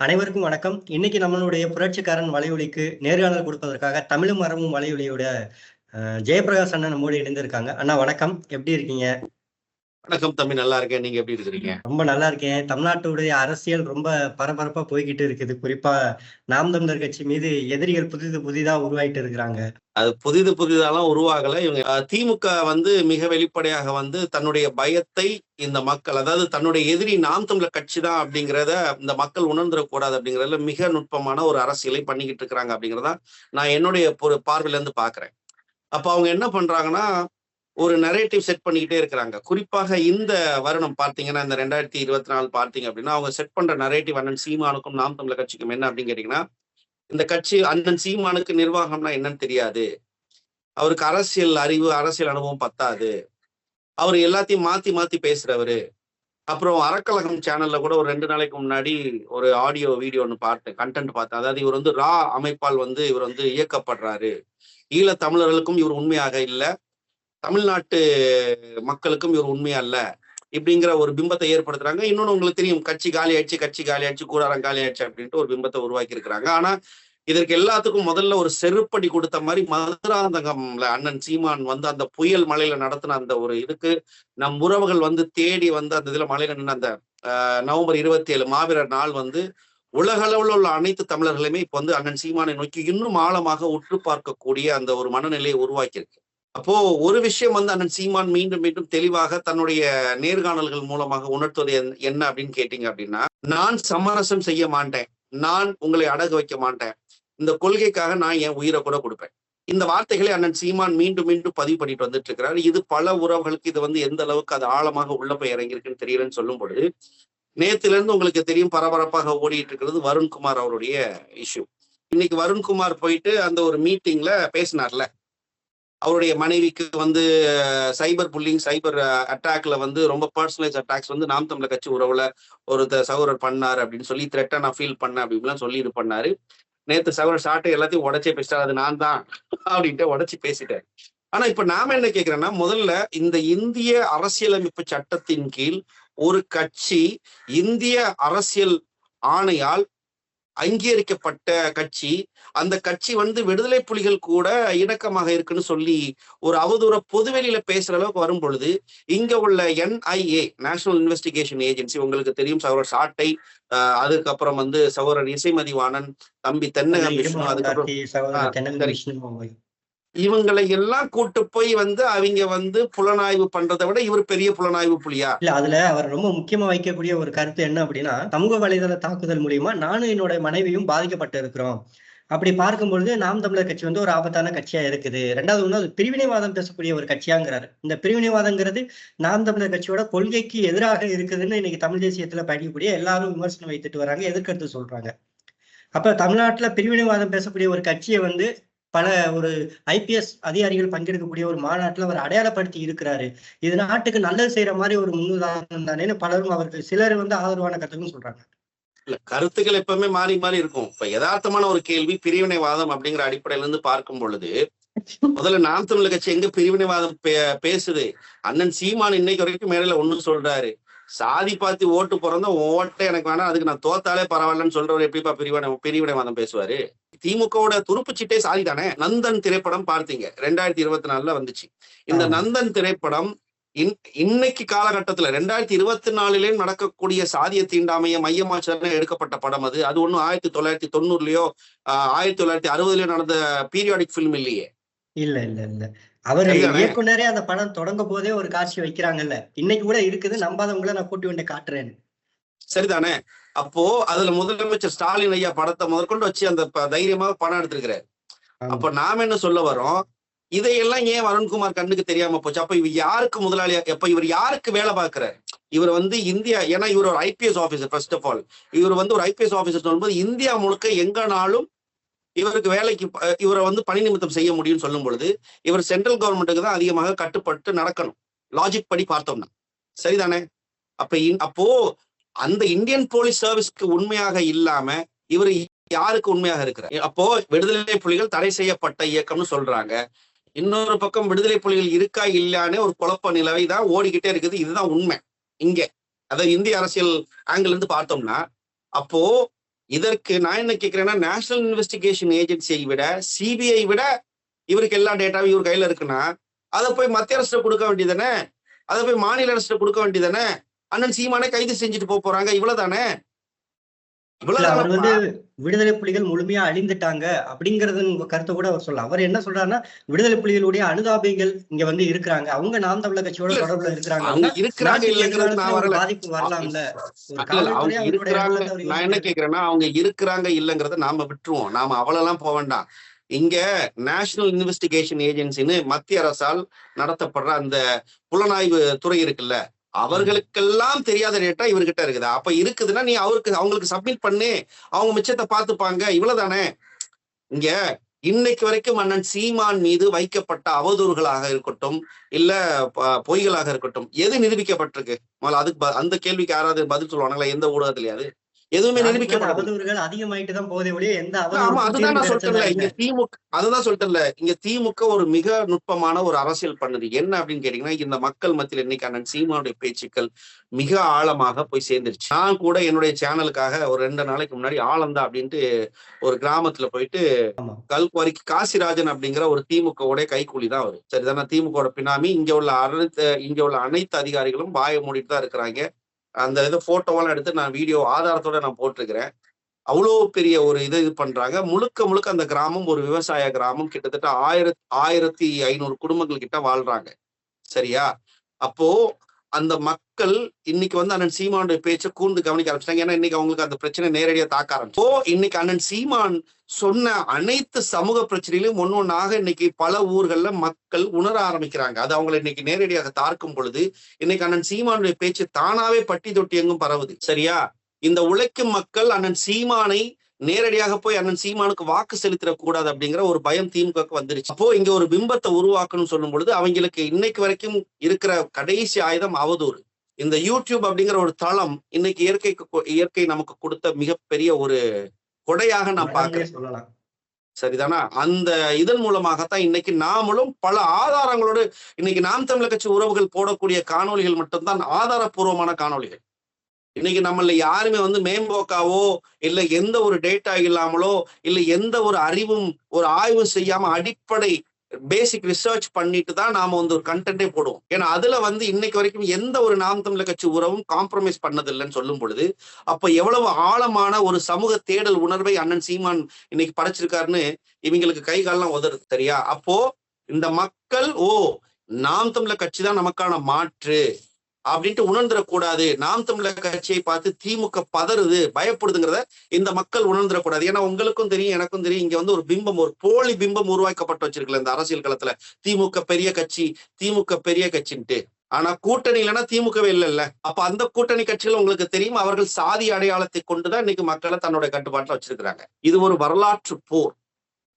அனைவருக்கும் வணக்கம். இன்னைக்கு நம்மளுடைய புரட்சிக்காரன் வலையொலிக்கு நேர்காணல் கொடுப்பதற்காக தமிழும் மரமும் வலையொலியோட ஜெயபிரகாஷ் அண்ணன் நம்மோடு இணைந்திருக்காங்க. அண்ணா வணக்கம். எப்படி இருக்கீங்க? வணக்கம் தம்பி நல்லா இருக்கேன். நீங்க எப்படி இருக்கிறீங்க? ரொம்ப நல்லா இருக்கேன். தமிழ்நாட்டுடைய அரசியல் ரொம்ப பரபரப்பா போய்கிட்டு இருக்குது. குறிப்பா நாம் தமிழர் கட்சி மீது எதிரிகள் புதிது புதிதா உருவாயிட்டு இருக்கிறாங்க. அது புதிது புதிதாலாம் உருவாகல. இவங்க திமுக வந்து மிக வெளிப்படையாக வந்து தன்னுடைய பயத்தை இந்த மக்கள் அதாவது தன்னுடைய எதிரி நாம் தமிழர் கட்சி தான் அப்படிங்கிறத இந்த மக்கள் உணர்ந்துடக்கூடாது அப்படிங்கறதுல மிக நுட்பமான ஒரு அரசியலை பண்ணிக்கிட்டு இருக்கிறாங்க அப்படிங்கிறத நான் என்னுடைய ஒரு பார்வையில இருந்து பாக்குறேன். அப்ப அவங்க என்ன பண்றாங்கன்னா ஒரு நரேட்டிவ் செட் பண்ணிக்கிட்டே இருக்கிறாங்க. குறிப்பாக இந்த வருடம் பார்த்தீங்கன்னா இந்த ரெண்டாயிரத்தி இருபத்தி நாலு பார்த்தீங்க அப்படின்னா அவங்க செட் பண்ற நரேட்டிவ் அண்ணன் சீமானுக்கும் நாம் தமிழர் கட்சிக்கும் என்ன அப்படின்னு கேட்டீங்கன்னா இந்த கட்சி அண்ணன் சீமானுக்கு நிர்வாகம்னா என்னன்னு தெரியாது. அவருக்கு அரசியல் அறிவு அரசியல் அனுபவம் பத்தாது. அவர் எல்லாத்தையும் மாத்தி மாத்தி பேசுறவரு. அப்புறம் அறக்கழகம் சேனல்ல கூட ஒரு ரெண்டு நாளைக்கு முன்னாடி ஒரு ஆடியோ வீடியோ ஒன்று பார்த்தேன் கண்டென்ட் பார்த்தேன் அதாவது இவர் வந்து ரா அமைப்பால் வந்து இவர் வந்து இயக்கப்படுறாரு. ஈழத் தமிழர்களுக்கும் இவர் உண்மையாக இல்லை. தமிழ்நாட்டு மக்களுக்கும் இவர் உண்மையா அல்ல இப்படிங்கிற ஒரு பிம்பத்தை ஏற்படுத்துறாங்க. இன்னொன்னு உங்களுக்கு தெரியும் கட்சி காலி ஆயிடுச்சு கட்சி காலி ஆயிடுச்சு கூடாரம் காலி ஆயிடுச்சு அப்படின்ட்டு ஒரு பிம்பத்தை உருவாக்கி இருக்கிறாங்க ஆனா இதற்கு எல்லாத்துக்கும் முதல்ல ஒரு செருப்படி கொடுத்த மாதிரி மதுராந்தகம்ல அண்ணன் சீமான் வந்து அந்த புயல் மலையில நடத்தின அந்த ஒரு இதுக்கு நம் உறவுகள் வந்து தேடி வந்து அந்த இதுல மலையில நின்று அந்த ஆஹ், நவம்பர் இருபத்தி ஏழு மாவீரர் நாள் வந்து உலக அளவில் உள்ள அனைத்து தமிழர்களுமே இப்ப வந்து அண்ணன் சீமானை நோக்கி இன்னும் ஆழமாக உற்று பார்க்கக்கூடிய அந்த ஒரு மனநிலையை உருவாக்கியிருக்கு. அப்போ ஒரு விஷயம் வந்து அண்ணன் சீமான் மீண்டும் மீண்டும் தெளிவாக தன்னுடைய நேர்காணல்கள் மூலமாக உணர்த்துவது என்ன- என்ன அப்படின்னு கேட்டீங்க அப்படின்னா நான் சமரசம் செய்ய மாட்டேன். நான் உங்களை அடகு வைக்க மாட்டேன். இந்த கொள்கைக்காக நான் என் உயிரை கூட கொடுப்பேன். இந்த வார்த்தைகளை அண்ணன் சீமான் மீண்டும் மீண்டும் பதிவு பண்ணிட்டு வந்துட்டு இருக்கிறார். இது பல உறவுகளுக்கு இது வந்து எந்த அளவுக்கு அது ஆழமாக உள்ள போய் இறங்கியிருக்குன்னு தெரியலன்னு சொல்லும் பொழுது நேத்துல இருந்து உங்களுக்கு தெரியும் பரபரப்பாக ஓடிட்டு இருக்கிறது வருண்குமார் அவருடைய இஷ்யூ இன்னைக்கு வருண்குமார் போயிட்டு அந்த ஒரு மீட்டிங்ல பேசினார்ல. அவருடைய மனைவிக்கு வந்து சைபர் புல்லிங் சைபர் அட்டாக்ல வந்து ரொம்ப பர்சனலைஸ் அட்டாக்ஸ் வந்து நாம் தமிழர் கட்சி உறவுல ஒரு சகோதரர் பண்ணாரு அப்படின்னு சொல்லி த்ரெட்டா நான் ஃபீல் பண்ணேன் அப்படின்லாம் சொல்லி இது பண்ணாரு. நேத்து சகோதரர் சாட்டை எல்லாத்தையும் உடச்சே பேசிட்டாரு அது நான் தான் அப்படின்ட்டு உடைச்சு பேசிட்டேன் ஆனா இப்ப நாம என்ன கேக்குறேன்னா முதல்ல இந்த இந்திய அரசியலமைப்பு சட்டத்தின் கீழ் ஒரு கட்சி இந்திய அரசியல் ஆணையால் அங்கீகரிக்கப்பட்ட கட்சி அந்த கட்சி வந்து விடுதலை புலிகள் கூட இணக்கமாக இருக்குன்னு சொல்லி ஒரு அவதூற பொதுவெளியில பேசுற அளவுக்கு வரும் பொழுது இங்க உள்ள என்ஐஏ நேஷனல் இன்வெஸ்டிகேஷன் ஏஜென்சி உங்களுக்கு தெரியும் சகோதரர் சாட்டை அதுக்கப்புறம் வந்து சகோதரர் இசைமதிவாணன் தம்பி தென்னகம் விஷ்ணு அதுக்கப்புறம் இவங்களை எல்லாம் கூட்டு போய் வந்து அவங்க வந்து புலனாய்வு பண்றதை விட இவர் பெரிய புலனாய்வு புலியா? இல்ல அதுல அவர் ரொம்ப முக்கியமா வைக்கக்கூடிய ஒரு கருத்து என்ன அப்படின்னா சமூக வலைதள தாக்குதல் மூலியமா நானும் என்னோட மனைவியும் பாதிக்கப்பட்டு இருக்கிறோம். அப்படி பார்க்கும்பொழுது நாம் தமிழர் கட்சி வந்து ஒரு ஆபத்தான கட்சியா இருக்குது. ரெண்டாவது ஒன்று அது பிரிவினைவாதம் பேசக்கூடிய ஒரு கட்சியாங்கிறாரு. இந்த பிரிவினைவாதங்கிறது நாம் தமிழர் கட்சியோட கொள்கைக்கு எதிராக இருக்குதுன்னு இன்னைக்கு தமிழ் தேசியத்துல படிக்கக்கூடிய எல்லாரும் விமர்சனம் வைத்துட்டு வராங்க எதிர்கருத்து சொல்றாங்க. அப்ப தமிழ்நாட்டுல பிரிவினைவாதம் பேசக்கூடிய ஒரு கட்சியை வந்து பல ஒரு ஐபிஎஸ் அதிகாரிகள் பங்கெடுக்கக்கூடிய ஒரு மாநாட்டுல அவர் அடையாளப்படுத்தி இருக்கிறாரு. இது நாட்டுக்கு நல்லது செய்யற மாதிரி ஒரு முன்னுதாரணம் தானேன்னு பலரும் அவருக்கு சிலர் வந்து ஆதரவான கருத்துன்னு சொல்றாங்க. இல்ல கருத்துக்கள் எப்பவுமே மாறி மாறி இருக்கும். இப்ப யதார்த்தமான ஒரு கேள்வி பிரிவினைவாதம் அப்படிங்கிற அடிப்படையில இருந்து பார்க்கும் பொழுது முதல்ல நாம் தமிழ் கட்சி எங்க பிரிவினைவாதம் பே- பேசுது? அண்ணன் சீமான் இன்னைக்கு வரைக்கும் மேடையில ஒண்ணு சொல்றாரு. சாதி பார்த்து ஓட்டு பிறந்த ஓட்டை எனக்கு வேணாம் அதுக்கு நான் தோத்தாலே பரவாயில்லன்னு சொல்றவர் எப்படிப்பா பிரிவினை பிரிவினைவாதம் பேசுவாரு? திமுகவோட துருப்புச்சீட்டே சாதி தானே? நந்தன் திரைப்படம் பார்த்தீங்க. ரெண்டாயிரத்தி இருபத்தி நாலுல வந்துச்சு. இந்த. நந்தன் திரைப்படம் இன்- இன்னைக்கு காலகட்டத்துல ரெண்டாயிரத்தி இருபத்தி நாலுலயே நடக்கக்கூடிய சாதிய தீண்டாமைய மையமாச்சு தானே எடுக்கப்பட்ட படம் அது. அது ஒண்ணும் ஆயிரத்தி தொள்ளாயிரத்தி தொண்ணூறுலயோ ஆயிரத்தி தொள்ளாயிரத்தி அறுபதுலயோ நடந்த பீரியாடிக் ஃபிலிம் இல்லையே? இல்ல இல்ல இல்ல. அவர்? இயக்குனரே அந்த படம் தொடங்க போதே ஒரு காட்சி வைக்கிறாங்கல்ல. இன்னைக்கு கூட இருக்குது. நம்பாதவங்கள நான் கூட்டி வந்து காட்டுறேன் சரிதானே? அப்போ அதுல முதலமைச்சர் ஸ்டாலின் ஐயா படத்தை முதற்கொண்டு வச்சு அந்த தைரியமாக படம் எடுத்திருக்கிறாரு. அப்ப நாம என்ன சொல்ல வரோம்? இதையெல்லாம் ஏன் வருண்குமார் கண்ணுக்கு தெரியாம போச்சு? அப்ப இவர் யாருக்கு முதலாளியா எப்ப இவர் யாருக்கு வேலை பார்க்கிறார்? இவர் வந்து இந்தியா ஏன்னா இவர் ஒரு IPS officer first of all இவர் வந்து ஒரு ஐபிஎஸ் ஆபீசர் சொல்லும்போது இந்தியா முழுக்க எங்கனாலும் இவருக்கு வேலைக்கு இவரை வந்து பணி நிமித்தம் செய்ய முடியும்னு சொல்லும் பொழுது இவர் சென்ட்ரல் கவர்மெண்ட்டுக்கு தான் அதிகமாக கட்டுப்பட்டு நடக்கணும். லாஜிக் படி பார்த்தோம்னா. சரிதானே? அப்ப அப்போ அந்த இந்தியன் போலீஸ் சர்வீஸ்க்கு உண்மையாக இல்லாம இவர் யாருக்கு உண்மையாக இருக்கிறார்? அப்போ விடுதலை புலிகள் தடை செய்யப்பட்ட இயக்கம்னு சொல்றாங்க. இன்னொரு பக்கம் விடுதலை புலிகள் இருக்கா இல்லையானே ஒரு குழப்ப நிலவை தான் ஓடிக்கிட்டே இருக்குது. இதுதான் உண்மை. இங்க. அதாவது இந்திய அரசியல் ஆங்கிள் இருந்து பார்த்தோம்னா அப்போ இதற்கு நான் என்ன கேட்கிறேன்னா நேஷனல் இன்வெஸ்டிகேஷன் ஏஜென்சியை விட சிபிஐ விட இவருக்கு எல்லா டேட்டாவும் இவர் கையில இருக்குன்னா அதை போய் மத்திய அரசு கொடுக்க வேண்டியதானே அதை போய் மாநில அரசு கொடுக்க வேண்டியதானே அண்ணன் சீமானே கைது செஞ்சுட்டு போக போறாங்க. இவ்வளவுதானே? அவர் வந்து விடுதலை புலிகள் முழுமையா அழிந்துட்டாங்க அப்படிங்கறது கருத்தை கூட அவர் சொல்லலாம் அவர் என்ன சொல்றாருன்னா விடுதலை புலிகளுடைய அனுதாபிகள் இங்க வந்து இருக்கிறாங்க. அவங்க நாம் தமிழர் கட்சியோட தொடர்புல இருக்கிறாங்க. இருக்கிறாங்க பாதிப்பு வரலாம்ல. நான் என்ன. கேக்குறேன்னா அவங்க இருக்கிறாங்க இல்லைங்கிறத நாம விட்டுருவோம். நாம அவ்வளவுலாம் போக வேண்டாம். இங்க நேஷனல் இன்வெஸ்டிகேஷன் ஏஜென்சின்னு மத்திய அரசால் நடத்தப்படுற அந்த புலனாய்வு துறை இருக்குல்ல அவர்களுக்கெல்லாம் தெரியாத டேட்டா இவர்கிட்ட இருக்குதா. அப்ப இருக்குதுன்னா நீ அவருக்கு அவங்களுக்கு சப்மிட் பண்ணு. அவங்க மிச்சத்தை பார்த்துப்பாங்க. இவ்வளவுதானே? இங்க இன்னைக்கு வரைக்கும் அண்ணன் சீமான் மீது வைக்கப்பட்ட அவதூறுகளாக இருக்கட்டும் இல்ல பொய்களாக இருக்கட்டும் எது நிரூபிக்கப்பட்டிருக்கு? முதல்ல அதுக்கு அந்த கேள்விக்கு யாராவது பதில் சொல்லுவாங்களா எந்த ஊடகத்திலேயாவது? எதுவுமே நிரூபிக்கப்படாது அதிகமாயிட்டு தான் போதே ஒழிய எந்த ஆமா அவதூறுக்கும் அதுதான் நான் சொல்லிட்டேன்ல. இங்க. திமுக அதுதான் சொல்லிட்டேன்ல. இங்க திமுக ஒரு மிக நுட்பமான ஒரு அரசியல் பண்ணுது. என்ன அப்படின்னு கேட்டீங்கன்னா இந்த மக்கள் மத்தியில் இன்னைக்கு அண்ணன் சீமானுடைய பேச்சுக்கள் மிக ஆழமாக போய் சேர்ந்துருச்சு. நான் கூட என்னுடைய சேனலுக்காக ஒரு ரெண்டு நாளைக்கு முன்னாடி ஆலந்தா அப்படின்ட்டு ஒரு கிராமத்துல போயிட்டு. கல்குவாரிக்கு காசிராஜன் அப்படிங்கிற ஒரு திமுகவுடைய கைக்கூலி தான் அவரு. சரிதானே? திமுகவோட பினாமி இங்க உள்ள அனைத்து இங்க உள்ள அனைத்து அதிகாரிகளும் வாயை மூடிட்டு தான் இருக்கிறாங்க. அந்த இது போட்டோவெல்லாம் எடுத்து நான் வீடியோ ஆதாரத்தோட நான் போட்டிருக்கிறேன். அவ்வளோ பெரிய ஒரு இது இது பண்றாங்க. முழுக்க முழுக்க அந்த கிராமம் ஒரு விவசாய கிராமம். கிட்டத்தட்ட ஆயிரத்தி ஆயிரத்தி ஐநூறு குடும்பங்கள் கிட்ட வாழ்றாங்க. சரியா? அப்போ அந்த மக்கள் இன்னைக்கு வந்து அண்ணன் சீமானுடைய பேச்சை கூர்ந்து கவனிக்க ஆரம்பிச்சிட்டாங்க. ஏன்னா இன்னைக்கு அவங்களுக்கு அந்த பிரச்சனை நேரடியா தாக்க ஆரம்பிச்சு. இன்னைக்கு அண்ணன் சீமான் சொன்ன அனைத்து சமூக பிரச்சனையிலும் ஒன்னொன்னாக இன்னைக்கு பல ஊர்கள்ல மக்கள் உணர ஆரம்பிக்கிறாங்க. அது அவங்களை இன்னைக்கு நேரடியாக தாக்கும் பொழுது இன்னைக்கு அண்ணன் சீமானுடைய பேச்சு தானாவே பட்டி தொட்டி எங்கும் பரவுது. சரியா? இந்த உழைக்கும் மக்கள் அண்ணன் சீமானை நேரடியாக போய் அண்ணன் சீமானுக்கு வாக்கு செலுத்திடக் கூடாது அப்படிங்கிற ஒரு பயம் திமுகவுக்கு வந்துருச்சு. அப்போ இங்க ஒரு பிம்பத்தை உருவாக்கணும்னு சொல்லும் பொழுது அவங்களுக்கு இன்னைக்கு வரைக்கும் இருக்கிற கடைசி ஆயுதம் அவதூறு. இந்த யூடியூப் அப்படிங்கிற ஒரு தளம் இன்னைக்கு இயற்கைக்கு இயற்கை நமக்கு கொடுத்த மிகப்பெரிய ஒரு கொடையாக நான் மறந்தே பார்க்கிறேன். சொல்லலாம். சரிதானா? அந்த இதன் மூலமாகத்தான் இன்னைக்கு நாமளும் பல ஆதாரங்களோடு இன்னைக்கு நாம் தமிழர் கட்சி உறவுகள் போடக்கூடிய காணொளிகள் மட்டும்தான் ஆதாரப்பூர்வமான காணொளிகள். இன்னைக்கு நம்மள யாருமே வந்து மேம்போக்காவோ இல்ல எந்த ஒரு டேட்டா இல்லாமலோ இல்ல எந்த ஒரு அறிவும் ஒரு ஆய்வும் செய்யாம அடிப்படை பேசிக் ரிசர்ச் பண்ணிட்டு தான் நாம வந்து ஒரு கண்டென்ட்டே போடுவோம். ஏன்னா அதுல வந்து இன்னைக்கு வரைக்கும் எந்த ஒரு நாம் தமிழர் கட்சி உறவும் காம்ப்ரமைஸ் பண்ணதில்லைன்னு சொல்லும் பொழுது அப்ப எவ்வளவு ஆழமான ஒரு சமூக தேடல் உணர்வை அண்ணன் சீமான் இன்னைக்கு படைச்சிருக்காருன்னு இவங்களுக்கு கை கால்லாம் உதறது சரியா? அப்போ இந்த மக்கள் ஓ நாம் தமிழர் கட்சி தான் நமக்கான மாற்று. அப்படின்ட்டு உணர்ந்துடக்கூடாது. நாம் தமிழர் கட்சியை பார்த்து திமுக பதறுது பயப்படுதுங்கிறத இந்த மக்கள் உணர்ந்துடக்கூடாது. ஏன்னா உங்களுக்கும் தெரியும் எனக்கும் தெரியும் இங்க வந்து ஒரு பிம்பம் ஒரு போலி பிம்பம் உருவாக்கப்பட்டு வச்சிருக்கல இந்த அரசியல் களத்துல. திமுக பெரிய கட்சி திமுக பெரிய கட்சின்ட்டு. ஆனா கூட்டணி இல்லைன்னா திமுகவே இல்லைல்ல. அப்ப அந்த கூட்டணி கட்சிகள் உங்களுக்கு தெரியும் அவர்கள் சாதி அடையாளத்தை கொண்டுதான் இன்னைக்கு மக்களை தன்னுடைய கட்டுப்பாட்டுல வச்சிருக்கிறாங்க. இது ஒரு வரலாற்று போர்.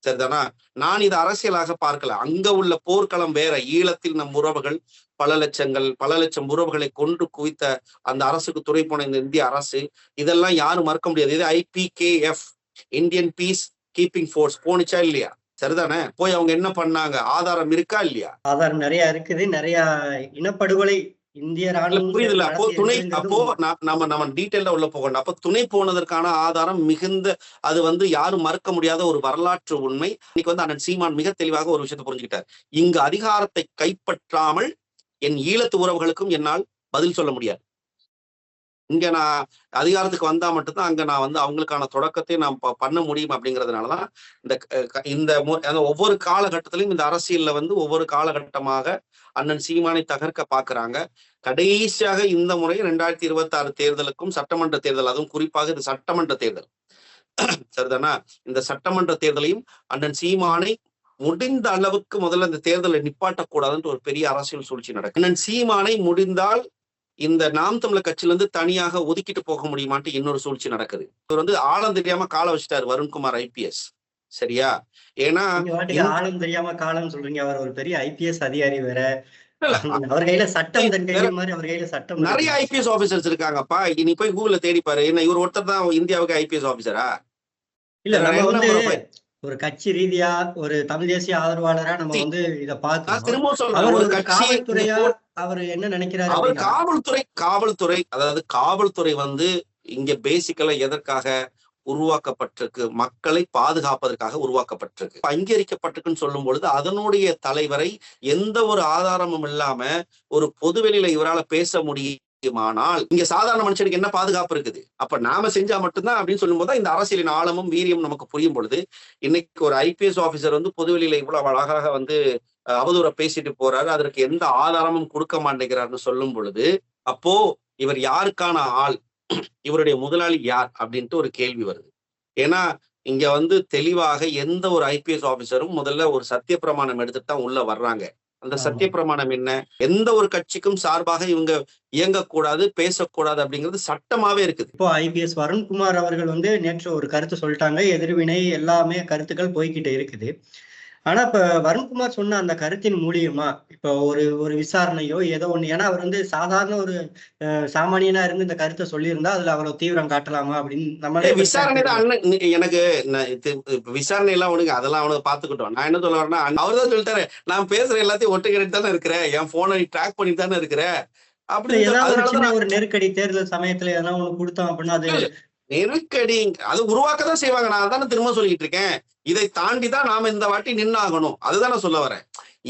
சரிதானா நான் இது அரசியலாக பார்க்கல. அங்க உள்ள போர்க்களம் வேற. ஈழத்தில் நம் உறவுகள் பல லட்சங்கள் பல லட்சம் உறவுகளை கொண்டு குவித்த அந்த அரசுக்கு துணை போன இந்த இந்திய அரசு இதெல்லாம் யாரும் மறக்க முடியாது. இது IPKF Indian peace keeping force போனிச்சா இல்லையா? சரிதானே? போய் அவங்க என்ன பண்ணாங்க? ஆதாரம் இருக்கா இல்லையா? ஆதாரம் நிறைய இருக்குது. நிறைய இனப்படுகொலை இந்திய ராணுவம் புரியுதுல அப்போ துணை அப்போ நா- நம்ம நம்ம டீட்டெயிலா உள்ள போகணும். அப்ப துணை போனதற்கான ஆதாரம் மிகுந்த அது வந்து யாரும் மறுக்க முடியாத ஒரு வரலாற்று உண்மை. இன்னைக்கு வந்து அண்ணன் சீமான் மிக தெளிவாக ஒரு விஷயத்தை புரிஞ்சுக்கிட்டார். இங்கு அதிகாரத்தை கைப்பற்றாமல் என் ஈழத்து உறவுகளுக்கும் என்னால் பதில் சொல்ல முடியாது. இங்க நான் அதிகாரத்துக்கு வந்தா மட்டும்தான் அங்க நான் வந்து அவங்களுக்கான தொடக்கத்தை நான் ப- பண்ண முடியும் அப்படிங்கிறதுனாலதான் இந்த இந்த ஒவ்வொரு காலகட்டத்திலையும் இந்த அரசியல்ல வந்து ஒவ்வொரு காலகட்டமாக அண்ணன் சீமானை தகர்க்க பாக்குறாங்க. கடைசியாக இந்த முறை ரெண்டாயிரத்தி இருபத்தி ஆறு தேர்தலுக்கும் சட்டமன்ற தேர்தல் அதுவும் குறிப்பாக இது சட்டமன்ற தேர்தல். சரிதானா? இந்த சட்டமன்ற தேர்தலையும் அண்ணன் சீமானை முடிந்த அளவுக்கு முதல்ல இந்த தேர்தலை நிப்பாட்டக்கூடாதுன்ற ஒரு பெரிய அரசியல் சூழ்ச்சி நடக்கும் அண்ணன் சீமானை முடிந்தால் இந்த நாம் தமிழர் கட்சியில இருந்து தனியாக ஒதுக்கிட்டு போக முடியுமான்ட்டு இன்னொரு சூழ்ச்சி நடக்குது. இவர் வந்து ஆழம் தெரியாம கால வச்சுட்டாரு வருண்குமார் ஐபிஎஸ். சரியா? ஏன்னா ஆழம் தெரியாம காலம் சொல்றீங்க. அவர் ஒரு பெரிய ஐபிஎஸ் அதிகாரி வேற. அவர் கையில சட்டம் அவர் கையில நிறைய. ஐபிஎஸ் ஆபீசர்ஸ் இருக்காங்கப்பா. நீ போய் கூகுள்ல தேடி பாரு. என்ன இவர் ஒருத்தர் தான் இந்தியாவுக்கு ஐபிஎஸ் ஆபீசரா? இல்ல நம்ம வந்து ஒரு கட்சி ரீதியா ஒரு தமிழ் தேசிய ஆதரவாளரா நம்ம வந்து இத சொல்றேன். கட்சி காவல்துறையா அவர் என்ன நினைக்கிறாரு அவர் காவல்துறை காவல்துறை அதாவது காவல்துறை வந்து இங்க பேசிக்கலா எதற்காக உருவாக்கப்பட்டிருக்கு? மக்களை பாதுகாப்பதற்காக உருவாக்கப்பட்டிருக்கு. அங்கீகரிக்கப்பட்டிருக்குன்னு சொல்லும் பொழுது அதனுடைய தலைவரை எந்த ஒரு ஆதாரமும் இல்லாம ஒரு பொதுவெளியில இவரால பேச முடியுமானால் இங்க சாதாரண மனுஷனுக்கு என்ன பாதுகாப்பு இருக்குது? அப்ப நாம செஞ்சா மட்டும்தான் அப்படின்னு சொல்லும்போது இந்த அரசியலின் ஆழமும் வீரியம் நமக்கு புரியும் பொழுது இன்னைக்கு ஒரு ஐபிஎஸ் ஆபீசர் வந்து பொதுவெளியில இவ்வளவு அழகாக வந்து அவதூற பேசிட்டு போறாரு. அதற்கு எந்த ஆதாரமும் கொடுக்க மாட்டேங்கிறாருன்னு சொல்லும் பொழுது அப்போ இவர் யாருக்கான ஆள்? இவருடைய முதலாளி யார்? அப்படின்ட்டு ஒரு கேள்வி வருது. ஏன்னா இங்க வந்து தெளிவாக எந்த ஒரு ஐபிஎஸ் ஆபீசரும் முதல்ல ஒரு சத்திய பிரமாணம் எடுத்துட்டு தான் உள்ள வர்றாங்க. அந்த. சத்திய பிரமாணம் என்ன? எந்த ஒரு கட்சிக்கும் சார்பாக இவங்க இயங்கக்கூடாது பேசக்கூடாது அப்படிங்கிறது சட்டமாவே இருக்குது. இப்போ ஐபிஎஸ் வருண்குமார் அவர்கள் வந்து நேற்று ஒரு கருத்து சொல்லிட்டாங்க. எதிர்வினை எல்லாமே கருத்துக்கள் போய்கிட்டு இருக்குது. ஆனா இப்ப வருண்குமார் சொன்ன அந்த கருத்தின் மூலியமா இப்ப ஒரு ஒரு விசாரணையோ ஏதோ ஒண்ணு ஏன்னா அவர் வந்து சாதாரண ஒரு சாமானியனா இருந்து இந்த கருத்தை சொல்லியிருந்தா அதுல அவ்வளவு தீவிரம் காட்டலாமா அப்படின்னு நம்மளே ஏய், விசாரணை தான் எனக்கு விசாரணை எல்லாம் அவனுக்கு அதெல்லாம் அவனுக்கு பாத்துக்கிட்டோம். நான் என்ன சொல்ல வரேன்னா அவர் தான் சொல்லிட்டாரு நான் பேசுற எல்லாத்தையும் ஒட்டுக்கிட்டு தானே இருக்கிறேன் என் போனை ட்ராக் பண்ணி தானே இருக்கிற இல்ல அப்படின்னு ஏதாவது ஒரு நெருக்கடி தேர்தல் சமயத்துல எதனா ஒண்ணு கொடுத்தோம் அப்படின்னா அது நெருக்கடி அது உருவாக்க தான் செய்வாங்க. நான் அதானே திரும்ப சொல்லிட்டு இருக்கேன். இதை தாண்டி தான் நாம இந்த வாட்டி நின்னாகணும். அதுதான் நான் சொல்ல வரேன்.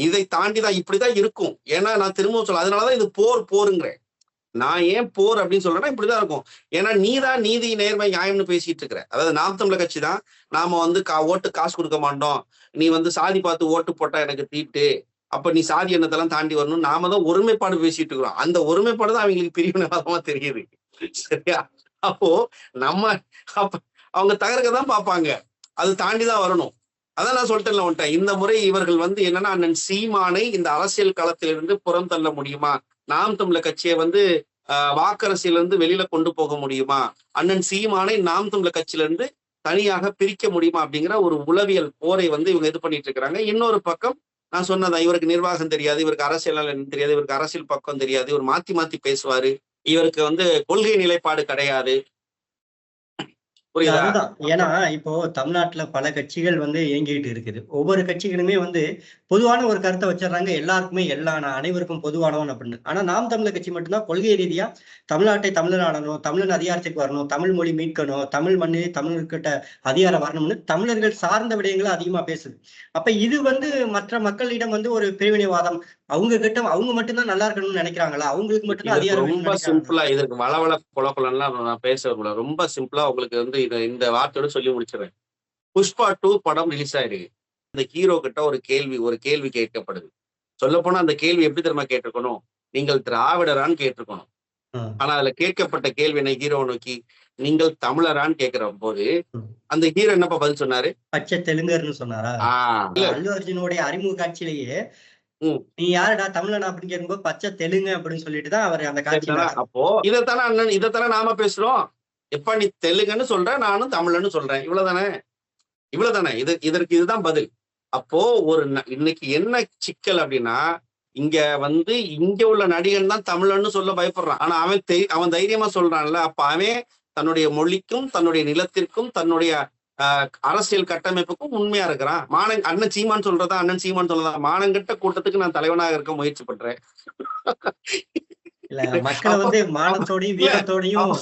இதை தாண்டி தான் இப்படிதான் இருக்கும். ஏன்னா நான் திரும்ப சொல்ல அதனாலதான் இது போர் போருங்கிறேன். நான் ஏன் போர் அப்படின்னு சொல்றேன்னா இப்படிதான் இருக்கும். ஏன்னா நீதான் நீதி நேர்மை நியாயம்னு பேசிட்டு இருக்கிற. அதாவது நாம் தமிழ கட்சி தான். நாம வந்து கா ஓட்டு காசு கொடுக்க மாட்டோம். நீ வந்து சாதி பார்த்து ஓட்டு போட்டா எனக்கு தீட்டு. அப்ப நீ சாதி எண்ணத்தெல்லாம் தாண்டி வரணும். நாம தான் ஒருமைப்பாடு பேசிட்டு இருக்கிறோம். அந்த ஒருமைப்பாடு தான் அவங்களுக்கு பிரிவினவாதமா தெரியுது. சரியா? அப்போ நம்ம அப்ப அவங்க தகர்க்க தான் பார்ப்பாங்க. அது தாண்டி தான் வரணும். அதான் நான் சொல்லிட்டேன்ல உன்ட்டேன் இந்த முறை இவர்கள் வந்து என்னன்னா அண்ணன் சீமானை இந்த அரசியல் களத்திலிருந்து புறம் தள்ள முடியுமா? நாம் தமிழர் கட்சியை வந்து ஆஹ், இருந்து வெளியில கொண்டு போக முடியுமா? அண்ணன் சீமானை நாம் தமிழர் கட்சியிலிருந்து தனியாக பிரிக்க முடியுமா? அப்படிங்கிற ஒரு உளவியல் போரை வந்து இவங்க இது பண்ணிட்டு இருக்கிறாங்க. இன்னொரு பக்கம் நான் சொன்னதான் இவருக்கு நிர்வாகம் தெரியாது இவருக்கு அரசியல் தெரியாது இவருக்கு அரசியல் பக்கம் தெரியாது இவர் மாத்தி மாத்தி பேசுவாரு. இவருக்கு வந்து கொள்கை நிலைப்பாடு கிடையாது. புரியுதா? ஏன்னா இப்போ தமிழ்நாட்டுல பல கட்சிகள் வந்து இயங்கிட்டு இருக்குது. ஒவ்வொரு கட்சிகளுமே வந்து பொதுவான ஒரு கருத்தை வச்சிடுறாங்க. எல்லாருக்குமே எல்லா அனைவருக்கும் பொதுவானவன் அப்படின்னு. ஆனா நாம் தமிழர் கட்சி மட்டும்தான் கொள்கை ரீதியா தமிழ்நாட்டை தமிழர் ஆடணும் தமிழன் அதிகாரத்துக்கு வரணும் தமிழ் மொழி மீட்கணும் தமிழ் மண்ணு தமிழர்கிட்ட அதிகாரம் வரணும்னு தமிழர்கள் சார்ந்த விடயங்களை அதிகமா பேசுது. அப்ப இது வந்து மற்ற மக்களிடம் வந்து ஒரு பிரிவினைவாதம் அவங்க கிட்ட அவங்க மட்டும்தான் நல்லா இருக்கணும்னு நினைக்கிறாங்களா? அவங்களுக்கு மட்டும்தான் அதிகாரம் ரொம்ப? சிம்பிளா இதுக்கு வளவள குழப்பம்லாம் நான் பேச கூட ரொம்ப சிம்பிளா உங்களுக்கு வந்து இத இந்த வார்த்தையோட சொல்லி முடிச்சிடுறேன். புஷ்பா டூ படம் ரிலீஸ் ஆயிருக்கு. இந்த ஹீரோ கிட்ட ஒரு கேள்வி ஒரு கேள்வி கேட்கப்படுது. சொல்ல போனா அந்த கேள்வி எப்படி தெரியுமா கேட்டிருக்கணும்? நீங்கள் திராவிடரான்னு கேட்டிருக்கணும். ஆனா அதுல கேட்கப்பட்ட கேள்வி என்ன? ஹீரோ நோக்கி நீங்கள் தமிழரான்னு கேட்கிற போது. அந்த ஹீரோ என்னப்பா பதில் சொன்னாரு? பச்சை தெலுங்கர்னு சொன்னாரா? இல்ல அல்லு அர்ஜுனுடைய அறிமுக காட்சியிலேயே. நீ யாருடா தமிழனா அப்படின்னு கேட்கும்போது பச்சை தெலுங்கு அப்படின்னு சொல்லிட்டு தான் அவர் அந்த சரிதானா? அப்போ இதைத்தானே அண்ணன் இதைத்தானே நாம பேசுறோம். எப்ப நீ தெலுங்குன்னு சொல்ற நானும் தமிழன்னு சொல்றேன். இவ்வளவுதானே? இவ்வளவுதானே? இது இதற்கு இதுதான் பதில். அப்போ ஒரு இன்னைக்கு என்ன சிக்கல் அப்படின்னா இங்க வந்து இங்க உள்ள நடிகன் தான் தமிழன்னு சொல்ல பயப்படுறான். ஆனா அவன் அவன் தைரியமா சொல்றான்ல. அப்ப அவன் தன்னுடைய மொழிக்கும் தன்னுடைய நிலத்திற்கும் தன்னுடைய அரசியல் கட்டமைப்புக்கும் உண்மையா இருக்கிறான். மானங் அண்ணன் சீமான் சொல்றதா அண்ணன் சீமான் சொல்றதா மானங்கிட்ட கூட்டத்துக்கு நான் தலைவனாக இருக்க முயற்சி பண்றேன். இல்ல மக்களை வந்து மானத்தோடையும் வீரத்தோடையும்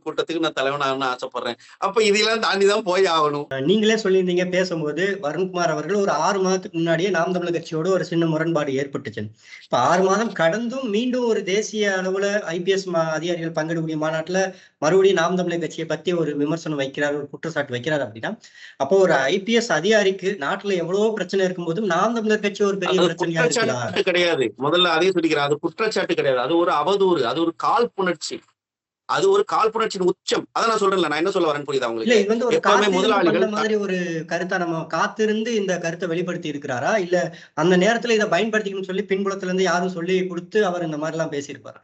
கூட்டத்துக்கு நான் தலைவனாகணும்னு ஆசைப்படுறேன். அப்ப இதெல்லாம் தாண்டி தான் போய் ஆகணும். நீங்களே சொல்லியிருந்தீங்க பேசும்போது வருண்குமார் அவர்கள் ஒரு ஆறு மாதத்துக்கு முன்னாடியே நாம் தமிழர் கட்சியோட ஒரு சின்ன முரண்பாடு ஏற்பட்டுச்சு. இப்ப ஆறு மாதம் கடந்தும் மீண்டும் ஒரு தேசிய அளவுல ஐபிஎஸ் அதிகாரிகள் பங்கெடுக்கக்கூடிய மாநாட்டுல மறுபடியும் நாம் தமிழர் கட்சியை பத்தி ஒரு விமர்சனம் வைக்கிறார் ஒரு குற்றச்சாட்டு வைக்கிறார் அப்படின்னா அப்போ ஒரு ஐபிஎஸ் அதிகாரிக்கு நாட்டுல எவ்வளவோ பிரச்சனை இருக்கும்போதும் நாம் தமிழர் கட்சி ஒரு பெரிய அது குற்றச்சாட்டு கிடையாது. முதல்ல அதே சொல்லிக்கிறேன். அது குற்றச்சாட்டு கிடையாது. அது ஒரு அவதூறு. அது ஒரு காழ்ப்புணர்ச்சி. அது ஒரு காழ்ப்புணர்ச்சியின் உச்சம். அதான் நான் சொல்றேன்ல. நான் என்ன சொல்ல வரேன்னு புரியுதா ஒரு எப்பவுமே முதலாளிகள் மாதிரி ஒரு கருத்தா நம்ம காத்திருந்து இந்த கருத்தை வெளிப்படுத்தி இருக்கிறாரா? இல்ல அந்த நேரத்துல இதை பயன்படுத்திக்கணும்னு சொல்லி பின்புலத்துல இருந்து யாரும் சொல்லி கொடுத்து அவர் இந்த மாதிரி எல்லாம் பேசியிருப்பாரா?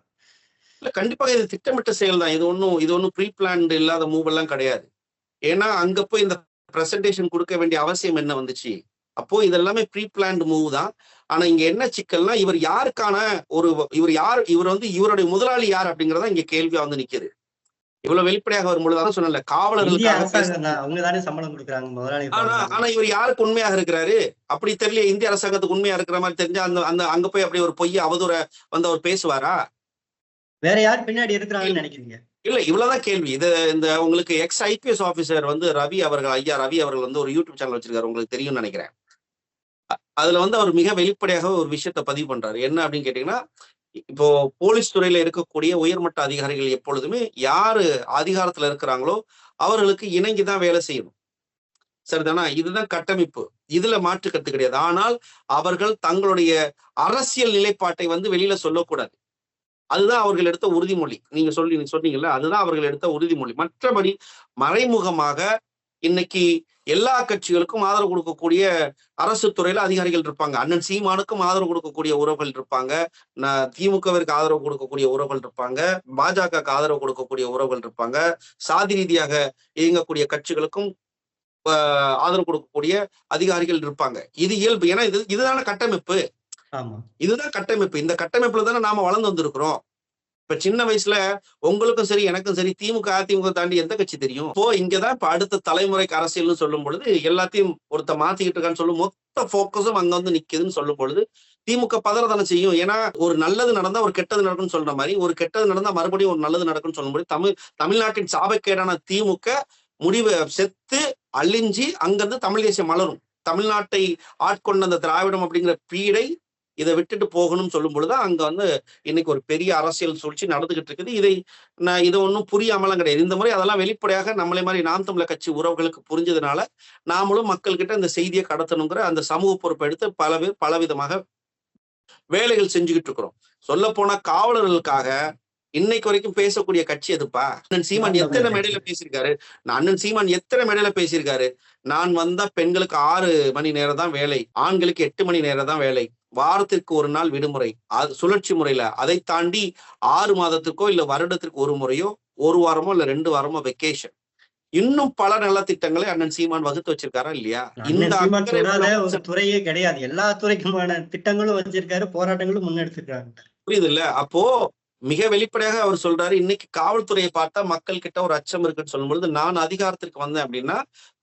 இல்ல கண்டிப்பாக இது திட்டமிட்ட செயல் தான் இது ஒன்றும் இது ஒன்றும் ப்ரீ பிளான்டு இல்லாத மூவ் எல்லாம் கிடையாது. ஏன்னா அங்க போய் இந்த பிரசன்டேஷன் கொடுக்க வேண்டிய அவசியம் என்ன வந்துச்சு? அப்போ இதெல்லாமே ப்ரீ பிளான்டு மூவ் தான். ஆனா இங்க என்ன சிக்கல்னா இவர் யாருக்கான ஒரு இவர் யார் இவர் வந்து இவருடைய முதலாளி யார் அப்படிங்கறத இங்க கேள்வியா வந்து நிக்குது. இவ்வளவு வெளிப்படையாக வரும்பொழுது சொன்னல முதலாளி ஆனா ஆனா இவர் யாருக்கு உண்மையாக இருக்கிறாரு? அப்படி தெரியல இந்திய அரசாங்கத்துக்கு உண்மையா இருக்கிற மாதிரி தெரிஞ்சா அந்த அந்த அங்க போய் அப்படி ஒரு பொய்ய அவதூற வந்து அவர் பேசுவாரா? வேற யார் பின்னாடி இருக்கிறாங்கன்னு நினைக்கிறீங்க? இல்ல இவ்வளவுதான் கேள்வி. இது இந்த உங்களுக்கு எக்ஸ் ஐபிஎஸ் ஆபீசர் வந்து ரவி அவர்கள் ஐயா ரவி அவர்கள் வந்து ஒரு யூடியூப் சேனல் வச்சிருக்காரு உங்களுக்கு தெரியும்னு நினைக்கிறேன். அதுல வந்து அவர் மிக வெளிப்படையாக ஒரு விஷயத்த பதிவு பண்றாரு. என்ன அப்படின்னு கேட்டீங்கன்னா இப்போ போலீஸ் துறையில இருக்கக்கூடிய உயர்மட்ட அதிகாரிகள் எப்பொழுதுமே யாரு அதிகாரத்துல இருக்கிறாங்களோ அவர்களுக்கு இணங்கிதான் வேலை செய்யணும். சரிதானா? இதுதான் கட்டமைப்பு. இதுல மாற்று கருத்து கிடையாது. ஆனால் அவர்கள் தங்களுடைய அரசியல் நிலைப்பாட்டை வந்து வெளியில சொல்லக்கூடாது. அதுதான் அவர்கள் எடுத்த உறுதிமொழி. நீங்க சொல்லி சொன்னீங்கல்ல அதுதான் அவர்கள் எடுத்த உறுதிமொழி. மற்றபடி மறைமுகமாக இன்னைக்கு எல்லா கட்சிகளுக்கும் ஆதரவு கொடுக்கக்கூடிய அரசு துறையில அதிகாரிகள் இருப்பாங்க. அண்ணன் சீமானுக்கும் ஆதரவு கொடுக்கக்கூடிய உறவுகள் இருப்பாங்க. திமுகவிற்கு ஆதரவு கொடுக்கக்கூடிய உறவுகள் இருப்பாங்க. பாஜகவுக்கு ஆதரவு கொடுக்கக்கூடிய உறவுகள் இருப்பாங்க. சாதி ரீதியாக இயங்கக்கூடிய கட்சிகளுக்கும் ஆதரவு கொடுக்கக்கூடிய அதிகாரிகள் இருப்பாங்க. இது இயல்பு. ஏன்னா இது இதுதான கட்டமைப்பு. இதுதான் கட்டமைப்பு. இந்த கட்டமைப்புல தானே நாம வளர்ந்து வந்திருக்கிறோம். இப்ப சின்ன வயசுல உங்களுக்கும் சரி எனக்கும் சரி திமுக அதிமுக தாண்டி எந்த கட்சி தெரியும்? இப்போ இங்கதான் இப்ப அடுத்த தலைமுறைக்கு அரசியல்னு சொல்லும் பொழுது எல்லாத்தையும் ஒருத்த மாத்திக்கிட்டு இருக்கான்னு சொல்லும் மொத்த போக்கஸும் அங்க வந்து நிக்குதுன்னு சொல்லும் பொழுது திமுக பதறதானே செய்யும். ஏன்னா ஒரு நல்லது நடந்தா ஒரு கெட்டது நடக்கும்னு சொல்ற மாதிரி ஒரு கெட்டது நடந்தா மறுபடியும் ஒரு நல்லது நடக்கும்னு சொல்லும்போது தமிழ் தமிழ்நாட்டின் சாபக்கேடான திமுக முடிவு செத்து அழிஞ்சி அங்கிருந்து தமிழ் தேசியம் மலரும். தமிழ்நாட்டை ஆட்கொண்ட அந்த திராவிடம் அப்படிங்கிற பீடை இதை விட்டுட்டு போகணும்னு சொல்லும் பொழுதுதான் அங்க வந்து இன்னைக்கு ஒரு பெரிய அரசியல் சூழ்ச்சி நடந்துகிட்டு இருக்குது. இதை நான் இதை ஒன்றும் புரியாமலாம் கிடையாது. இந்த முறை அதெல்லாம் வெளிப்படையாக நம்மளை மாதிரி நாம் தமிழர் கட்சி உறவுகளுக்கு புரிஞ்சதுனால நாமளும் மக்கள்கிட்ட இந்த செய்தியை கடத்தணுங்கிற அந்த சமூக பொறுப்பை எடுத்து பல பேர் பலவிதமாக வேலைகள் செஞ்சுக்கிட்டு இருக்கிறோம். சொல்ல போனா காவலர்களுக்காக இன்னைக்கு வரைக்கும் பேசக்கூடிய கட்சி எதுப்பா? அண்ணன் சீமான் எத்தனை மேடையில பேசியிருக்காரு? நான் அண்ணன் சீமான் எத்தனை மேடையில பேசியிருக்காரு? நான் வந்தா பெண்களுக்கு ஆறு மணி நேரம் தான் வேலை. ஆண்களுக்கு எட்டு மணி நேரம் தான் வேலை. வாரத்திற்கு ஒரு நாள் விடுமுறை. அது சுழற்சி முறையில. அதை தாண்டி ஆறு மாதத்துக்கோ இல்ல வருடத்திற்கு ஒரு முறையோ ஒரு வாரமோ இல்ல ரெண்டு வாரமோ வெக்கேஷன் இன்னும் பல நலத்திட்டங்களை அண்ணன் சீமான் வகுத்து வச்சிருக்காரா இல்லையா? ஒரு துறையே கிடையாது. எல்லா துறைக்குமான திட்டங்களும் வச்சிருக்காரு போராட்டங்களும் முன்னெடுத்திருக்காங்க புரியுது இல்ல அப்போ மிக வெளிப்படையாக அவர் சொல்றாரு இன்னைக்கு காவல்துறையை பார்த்தா மக்கள் கிட்ட ஒரு அச்சம் இருக்குன்னு சொல்லும் பொழுது நான் அதிகாரத்திற்கு வந்தேன் அப்படின்னா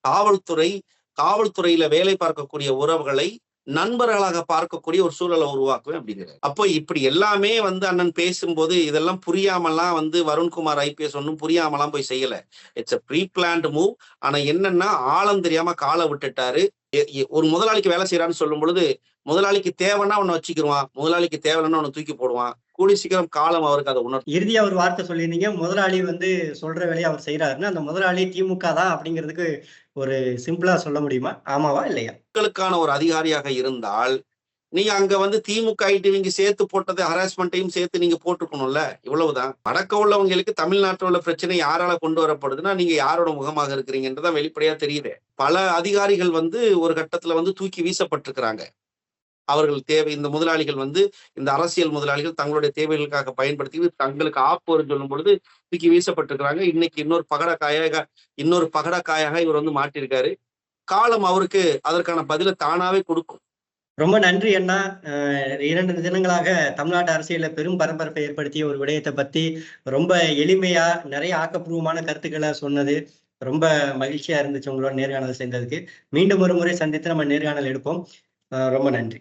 காவல்துறை காவல்துறையில வேலை பார்க்கக்கூடிய உறவுகளை நண்பர்களாக பார்க்கக்கூடிய ஒரு சூழலை உருவாக்குவேன் அப்படிங்கிறார். அப்போ இப்படி எல்லாமே வந்து அண்ணன் பேசும்போது இதெல்லாம் புரியாமலாம் வந்து வருண்குமார் ஐபிஎஸ் ஒன்றும் புரியாமலாம் போய் செய்யல. It's a pre planned move ஆனா என்னன்னா ஆழம் தெரியாம காலை விட்டுட்டாரு. ஒரு முதலாளிக்கு வேலை செய்யறான்னு சொல்லும் பொழுது முதலாளிக்கு தேவைன்னா ஒன்னு வச்சுக்கிடுவான் முதலாளிக்கு தேவைன்னா ஒன்னு தூக்கி போடுவான். கூடி சீக்கிரம் காலம் அவருக்கு அதை உணர்த்தும். இறுதியா ஒரு வார்த்தை சொல்லியிருந்தீங்க. முதலாளி வந்து சொல்ற வேலையை அவர் செய்யறாருன்னா அந்த முதலாளி திமுக தான் அப்படிங்கிறதுக்கு ஒரு சிம்பிளா சொல்ல முடியுமா? ஆமாவா இல்லையா? மக்களுக்கான ஒரு அதிகாரியாக இருந்தால் நீங்க அங்க வந்து திமுக ஐட்டு நீங்க சேர்த்து போட்டது ஹராஸ்மெண்ட்டையும் சேர்த்து நீங்க போட்டிருக்கணும்ல? இவ்வளவுதான். வடக்க உள்ளவங்களுக்கு தமிழ்நாட்டில் உள்ள பிரச்சனை யாரால கொண்டு வரப்படுதுன்னா நீங்க யாரோட முகமாக இருக்கிறீங்கன்றதான் வெளிப்படையா தெரியுது. பல அதிகாரிகள் வந்து ஒரு கட்டத்துல வந்து தூக்கி வீசப்பட்டிருக்கிறாங்க. அவர்கள் தேவை இந்த முதலாளிகள் வந்து இந்த அரசியல் முதலாளிகள் தங்களுடைய தேவைகளுக்காக பயன்படுத்தி தங்களுக்கு ஆப்போர் சொல்லும் பொழுது தூக்கி வீசப்பட்டிருக்கிறாங்க. இன்னைக்கு இன்னொரு பகடக்காயாக இன்னொரு பகடக்காயாக இவர் வந்து மாட்டியிருக்காரு காலம் அவருக்கு அதற்கான பதிலை தானாவே கொடுக்கும். ரொம்ப நன்றி அண்ணா. இரண்டு தினங்களாக தமிழ்நாட்டு அரசியல பெரும் பரபரப்பை ஏற்படுத்திய ஒரு விடயத்தை பத்தி ரொம்ப எளிமையா நிறைய ஆக்கப்பூர்வமான கருத்துக்களை சொன்னது. ரொம்ப மகிழ்ச்சியா இருந்துச்சு உங்களோட நேர்காணல் சேர்ந்ததுக்கு மீண்டும் ஒரு முறை சந்தித்து நம்ம நேர்காணல் எடுப்போம். ரொம்ப நன்றி.